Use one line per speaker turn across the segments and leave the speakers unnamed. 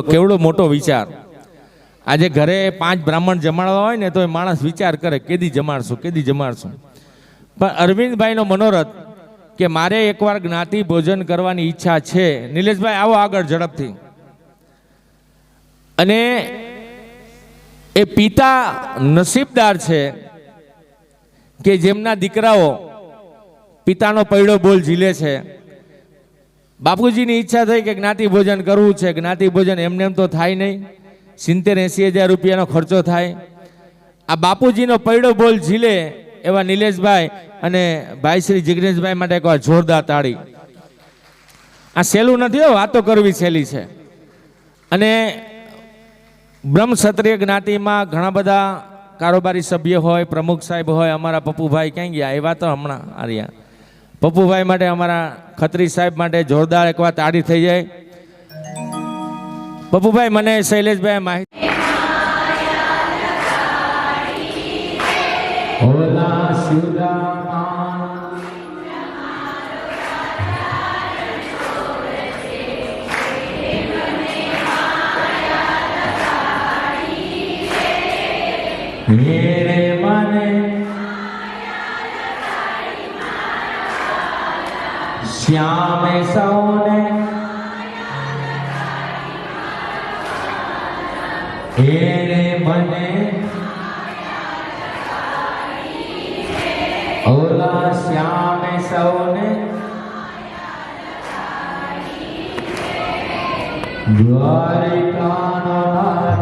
તો કેવડો મોટો વિચાર. આજે ઘરે પાંચ બ્રાહ્મણ જમાડવા હોય ને તો એ માણસ વિચાર કરે, કેદી જમાડશું કેદી જમાડશું? પણ અરવિંદભાઈનો મનોરથ કે મારે એકવાર જ્ઞાતિ ભોજન કરવાની ઈચ્છા છે. નિલેશભાઈ, આવો આગળ ઝડપથી. અને એ પિતા નસીબદાર છે કે જેમના દીકરાઓ પિતાનો પૈડો બોલ ઝીલે છે. બાપુજીની ઈચ્છા થઈ કે જ્ઞાતિ ભોજન કરવું છે. જ્ઞાતિ ભોજન એમને એમ તો થાય નહીં. સિત્તેર એંસી હજાર રૂપિયાનો ખર્ચો થાય. આ બાપુજીનો પૈડો બોલ ઝીલે એવા નિલેશભાઈ અને ભાઈ શ્રી જિગ્નેશભાઈ માટે એક જોરદાર તાળી. આ સહેલું નથી હો વાતો કરવી સહેલી છે. અને બ્રહ્મક્ષત્રિય જ્ઞાતિમાં ઘણા બધા કારોબારી સભ્ય હોય, પ્રમુખ સાહેબ હોય, અમારા પપ્પુભાઈ ક્યાં ગયા? એવા તો હમણાં આર્યા પપ્પુભાઈ માટે અમારા ખત્રી સાહેબ માટે જોરદાર એકવાર તાળી થઈ જાય. પપ્પુભાઈ, મને શૈલેષભાઈ માહિતી
હોલા સુદામા શ્યામે સૌને. હેરે મને. ઓલા શ્યામે સૌને. દ્વારિકાનો નાથ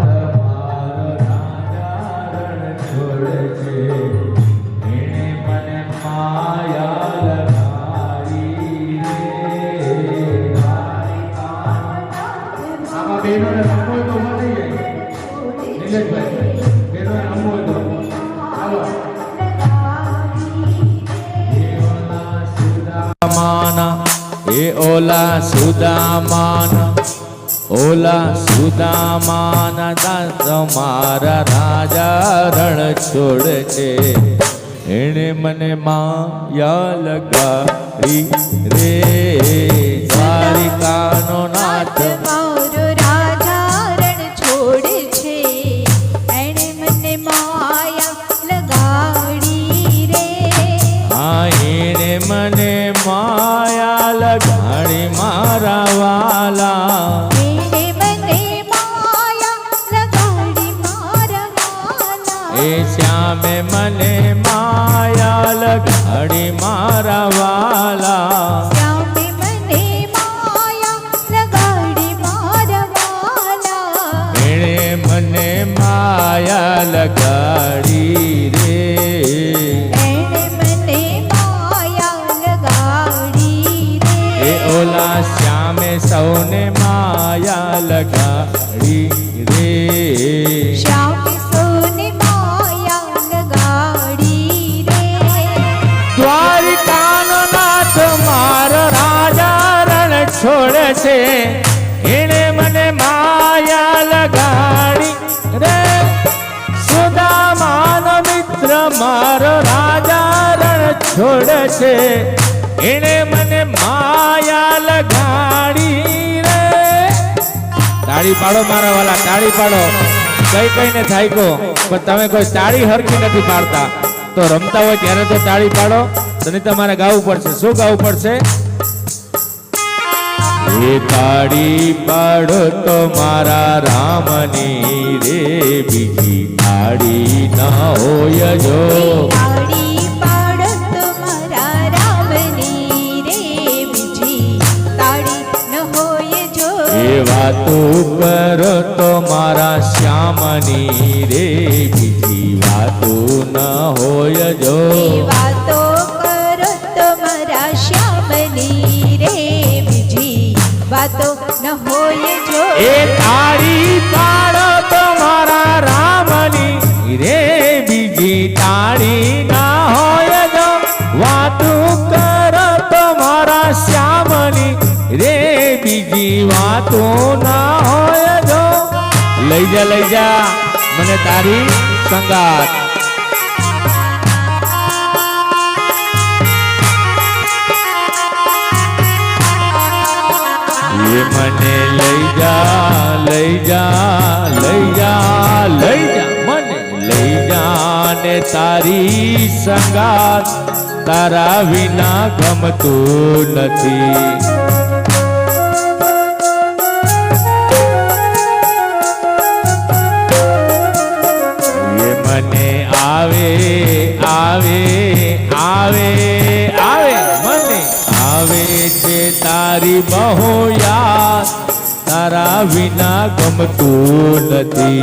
માના
એ ઓલા સુદામાના ઓલા સુદામાના દાસ મારા રાજા રણ છોડ છે. એણે મને માયા લગાડી રે. દ્વારિકાનો એ શ્યામે મને માયા લગાડી મારા વાલા છે. એણે મને માયા લગાડી. રે સુદામાનો મિત્ર મારો રાજા રણ છોડ છે. એણે મને માયા લગાડી રે. તાળી પાડો મારા વાલા, તાળી પાડો. કઈ થાય કો. પણ તમે કોઈ તાળી હરખી નથી પાડતા. તો રમતા હોય ત્યારે તો તાળી પાડો. તને તમારે ગાવું પડશે. શું ગાવું પડશે? એ તાળી પાડો તો મારા રામની રે બીજી તાળી ન હોય જો. વાતો કરો તો મારા શ્યામની રે બીજી વાતો ન હોય
એ
તાળી પાડો તો મારા રે બીજી તાળી ના હોય જો વાતું કરો રે બીજી વાતો ના હોય જો લઈ જા લઈ જા. મને તારી સંગાત. એ મને લઈ જા લઈ જા લઈ જા લઈ જા. મને લઈ જા ને તારી સંગાત તારા વિના ગમતું નથી. વિના ગમતું નથી.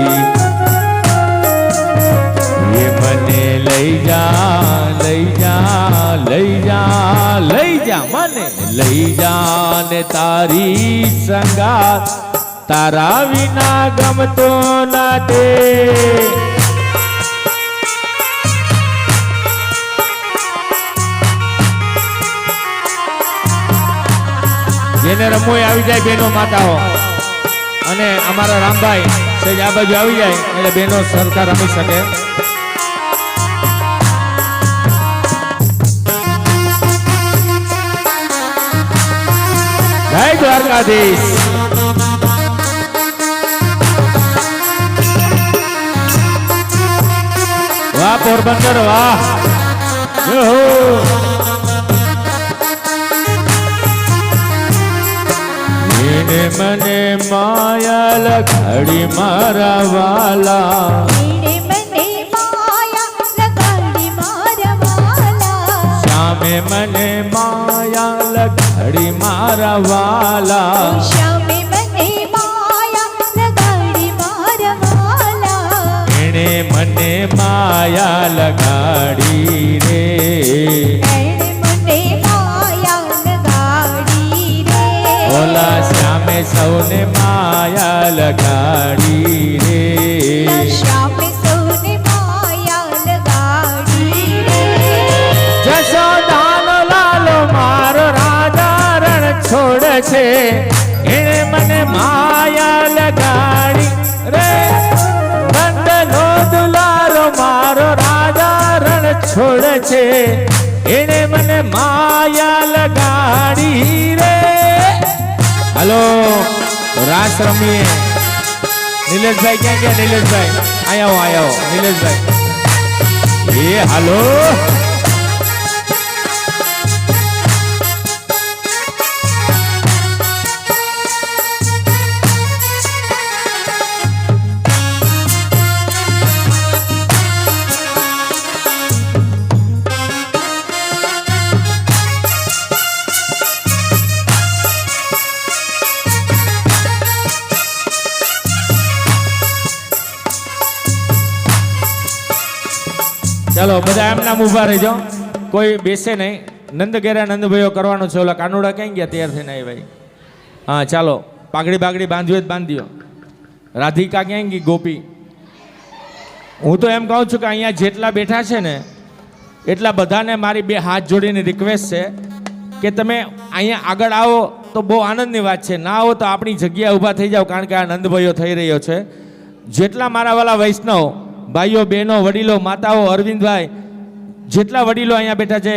એ મને લઈ જા લઈ જા લઈ જા લઈ જા, મને લઈ જા ને તારી સંગાત. તારા વિના ગમતો નથી. જેને રમવું આવી જાય બેનો માતાઓ. અને અમારા રામભાઈ સેજ આ બાજુ આવી જાય, એટલે બેનો સરખા રમી શકે. જય દ્વારકાધીશ. વાહ, પોરબંદર, વાહ. મને માયા લખડી મારા વાલા.
એણે મને માયા
શ્યામે મને લગાડી મારા વાલા. એણે મને માયા લગાડી રે સૌને માયા લગાડી રે
શ્યામે સૌને માયા લગાડી રે
જશોદાનો લાલો મારો રાજા રણ છોડ છે. એણે મને માયા લગાડી રે નંદનો દુલારો મારો રાજા રણ છોડ છે. એણે મને માયા લગાડી રે. હાલો. રાસ રમીએ. નિલેશભાઈ ક્યાં ગયા? નિલેશભાઈ. આયા આવો આયા આવો નિલેશભાઈ. એ હાલો. ચાલો, બધા એમના ઊભા રહેજો. કોઈ બેસે નહીં. નંદ ઘેરા નંદભાઈઓ કરવાનું છે. ઓલા કાનુડા ક્યાં ગયા? તૈયાર થઈને આવી ભાઈ. હા, ચાલો. પાઘડી બાગડી બાંધવી જ બાંધ્યો. રાધિકા ક્યાં ગઈ? ગોપી. હું તો એમ કહું છું કે અહીંયા જેટલા બેઠા છે ને, એટલા બધાને મારી બે હાથ જોડીને રિક્વેસ્ટ છે કે તમે અહીંયા આગળ આવો તો બહુ આનંદની વાત છે. ના આવો તો આપણી જગ્યા ઊભા થઈ જાઓ, કારણ કે આ નંદભાઈઓ થઈ રહ્યો છે. જેટલા મારા વાલા વૈષ્ણવ ભાઈઓ બહેનો વડીલો માતાઓ અરવિંદભાઈ જેટલા વડીલો અહીંયા બેઠા છે